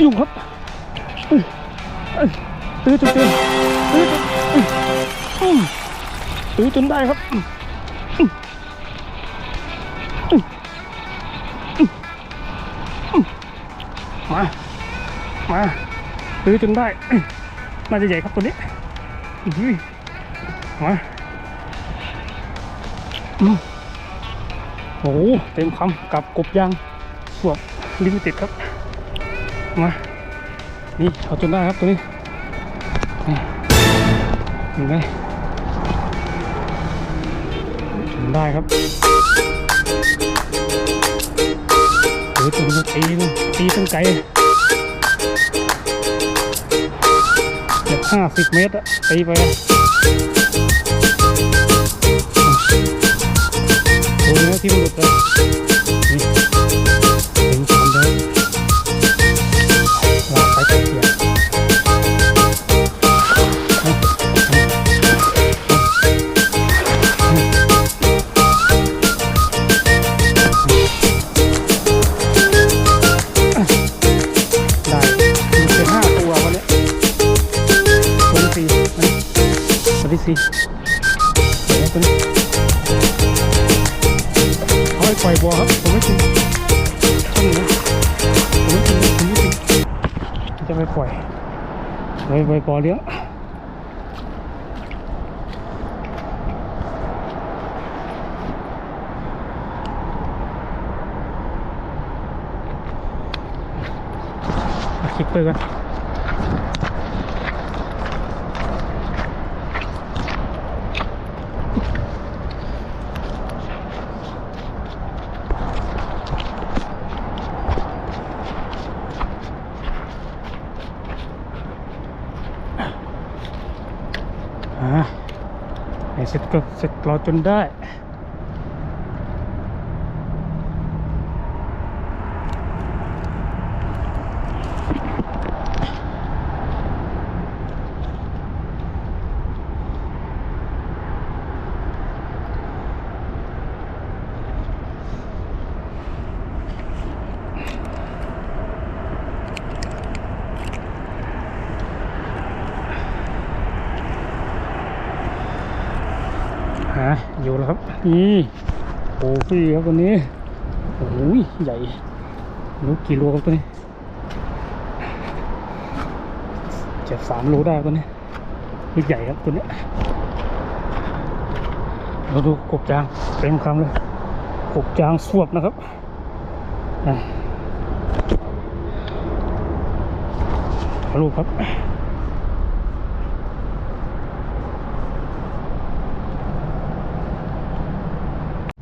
ยุ่งครับตื้อจนตื้อจนอื้ออื้อตื้อจนได้ครับมามาตื้อจนได้น่าจะใหญ่ครับตัวนี้มาโอ้โหเต็มคำกับกบยางสวบลิมิเต็ดครับ มานี่เอาจนได้ครับตัวนี้นี่เห็นไหมจนได้ครับโอ้ยตัวนี้ตีตีตั้งไกลเกือบห้าสิบเมตรอะตีไป สี่เอาไปปล่อยบัวครับผมไม่กินข้างนี้ผมไม่กินผมไม่กินจะไปปล่อยไว้ไว้ปอยเลี้ยงคลิปเปอร์กัน อ่าเสร็จก็เสร็จรอจนได้ ฮะอยู่แล้วครับนี่โอ้พี่ครับตัวนี้โอ้ยใหญ่รู้กี่โลครับตัวนี้เจ็บสามโลได้ตัวนี้ลูกใหญ่ครับตัวนี้เราดูกบจางเต็มคำเลยกบจางสวบนะครับอะลูกครับ เ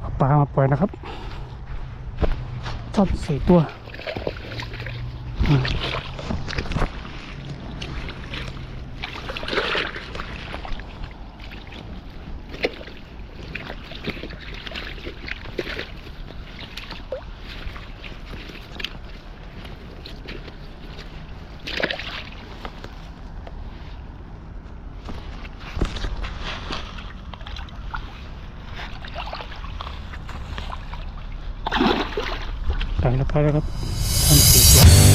อา ปลามาปล่อยนะครับชอนสี่ตัว อืมไปแล้วไปแล้วครับท่านสี่ตัว